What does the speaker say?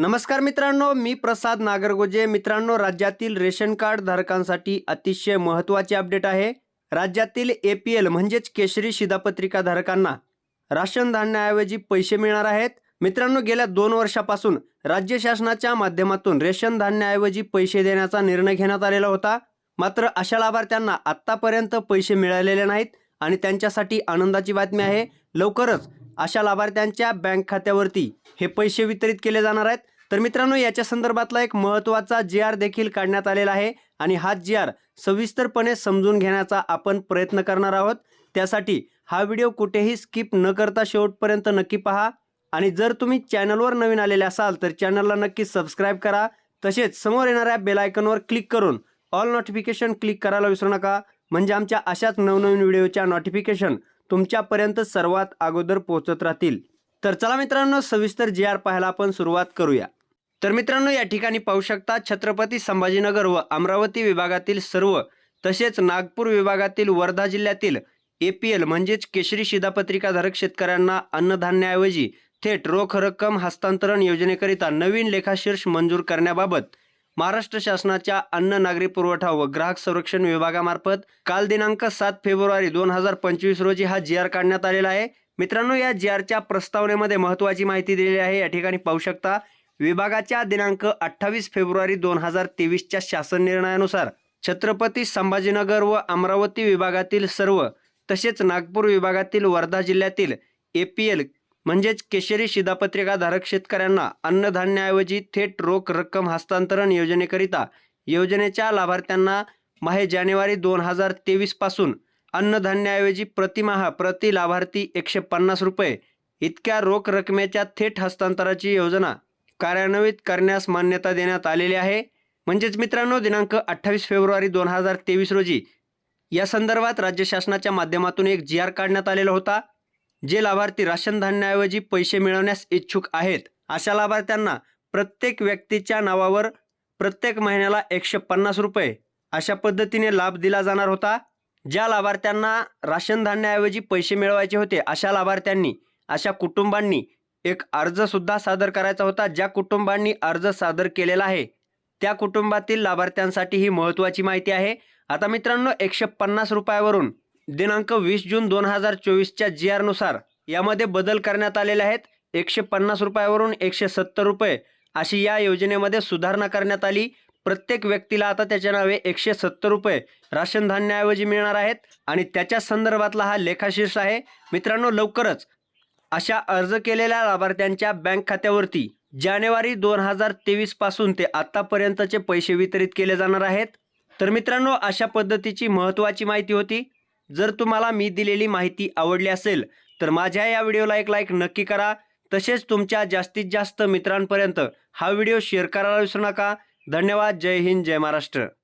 नमस्कार मित्रांनो मी प्रसाद नागरगोजे. मित्रांनो राज्यातील रेशन कार्ड धारकांसाठी अतिशय महत्त्वाचे अपडेट आहे. राज्यातील ए पी एल म्हणजेच केशरी शिधापत्रिका धारकांना राशन धान्याऐवजी पैसे मिळणार आहेत. मित्रांनो गेल्या दोन वर्षापासून राज्य शासनाच्या माध्यमातून रेशन धान्याऐवजी पैसे देण्याचा निर्णय घेण्यात आलेला होता. मात्र अशा लाभार्थ्यांना आत्तापर्यंत पैसे मिळालेले नाहीत आणि त्यांच्यासाठी आनंदाची बातमी आहे. लवकरच अशा लाभार्थ्यांच्या बँक खात्यावरती हे पैसे वितरित केले जाणार आहेत. तर मित्रांनो याच्या संदर्भातला एक महत्त्वाचा जी आर देखील काढण्यात आलेला आहे आणि हा जी आर सविस्तरपणे समजून घेण्याचा आपण प्रयत्न करणार आहोत. त्यासाठी हा व्हिडिओ कुठेही स्किप न करता शेवटपर्यंत नक्की पहा आणि जर तुम्ही चॅनलवर नवीन आलेले असाल तर चॅनलला नक्की सबस्क्राईब करा. तसेच समोर येणाऱ्या बेलायकनवर क्लिक करून ऑल नोटिफिकेशन क्लिक करायला विसरू नका. म्हणजे आमच्या अशाच नवनवीन व्हिडिओच्या नोटिफिकेशन तुमच्यापर्यंत सर्वात अगोदर पोहोचत राहतील. तर चला मित्रांनो सविस्तर जी आर पाहायला आपण सुरुवात करूया. तर मित्रांनो या ठिकाणी पाहू शकता छत्रपती संभाजीनगर व अमरावती विभागातील सर्व तसेच नागपूर विभागातील वर्धा जिल्ह्यातील ए पी एल म्हणजेच केशरी शिधापत्रिकाधारक शेतकऱ्यांना अन्नधान्याऐवजी थेट रोख रक्कम हस्तांतरण योजनेकरिता नवीन लेखाशीर्ष मंजूर करण्याबाबत महाराष्ट्र शासनाच्या अन्न नागरी पुरवठा व ग्राहक संरक्षण विभागामार्फत काल दिनांक सात फेब्रुवारी दोन हजार पंचवीस रोजी हा जी आर काढण्यात आलेला आहे. मित्रांनो या जी आरच्या प्रस्तावनेमध्ये महत्त्वाची माहिती दिलेली आहे. या ठिकाणी पाहू शकता विभागाच्या दिनांक अठ्ठावीस फेब्रुवारी दोन हजार तेवीसच्या शासन निर्णयानुसार छत्रपती संभाजीनगर व अमरावती विभागातील सर्व तसेच नागपूर विभागातील वर्धा जिल्ह्यातील ए पी एल म्हणजेच केशरी शिधापत्रिकाधारक शेतकऱ्यांना अन्नधान्याऐवजी थेट रोख रक्कम हस्तांतरण योजनेकरिता योजनेच्या लाभार्थ्यांना माहे जानेवारी दोन हजार तेवीसपासून अन्नधान्याऐवजी प्रतिमाहा प्रति लाभार्थी एकशे पन्नास रुपये इतक्या रोख रकमेच्या थेट हस्तांतराची योजना कार्यान्वित करण्यास मान्यता देण्यात आलेली आहे. म्हणजेच मित्रांनो दिनांक अठ्ठावीस फेब्रुवारी दोन हजार तेवीस रोजी या संदर्भात राज्य शासनाच्या माध्यमातून एक जी आर काढण्यात आलेला होता. जे लाभार्थी राशन धान्याऐवजी पैसे मिळवण्यास इच्छुक आहेत अशा लाभार्थ्यांना प्रत्येक व्यक्तीच्या नावावर प्रत्येक महिन्याला एकशे पन्नास रुपये अशा पद्धतीने लाभ दिला जाणार होता. ज्या लाभार्थ्यांना राशन धान्याऐवजी पैसे मिळवायचे होते अशा लाभार्थ्यांनी अशा कुटुंबांनी एक अर्जसुद्धा सादर करायचा होता ज्या कुटुंबांनी अर्ज सादर केलेला आहे त्या कुटुंबातील लाभार्थ्यांसाठी ही महत्त्वाची माहिती आहे. आता मित्रांनो एकशे पन्नास रुपयावरून दिनांक वीस जून दोन हजार चोवीसच्या जी आरनुसार यामध्ये बदल करण्यात आलेले आहेत. एकशे पन्नास रुपयावरून एकशे सत्तर रुपये अशी या योजनेमध्ये सुधारणा करण्यात आली. प्रत्येक व्यक्तीला आता त्याच्या नावे एकशे सत्तर रुपये राशन धान्याऐवजी मिळणार आहेत आणि त्याच्या संदर्भातला हा लेखाशीर्ष आहे. मित्रांनो लवकरच अशा अर्ज केलेल्या लाभार्थ्यांच्या बँक खात्यावरती जानेवारी दोन हजार तेवीसपासून ते आत्तापर्यंतचे पैसे वितरित केले जाणार आहेत. तर मित्रांनो अशा पद्धतीची महत्त्वाची माहिती होती. जर तुम्हाला मी दिलेली माहिती आवडली असेल तर माझ्या या व्हिडिओला एक लाईक नक्की करा. तसेच तुमच्या जास्तीत जास्त मित्रांपर्यंत हा व्हिडिओ शेअर करायला विसरू नका. धन्यवाद. जय हिंद. जय महाराष्ट्र.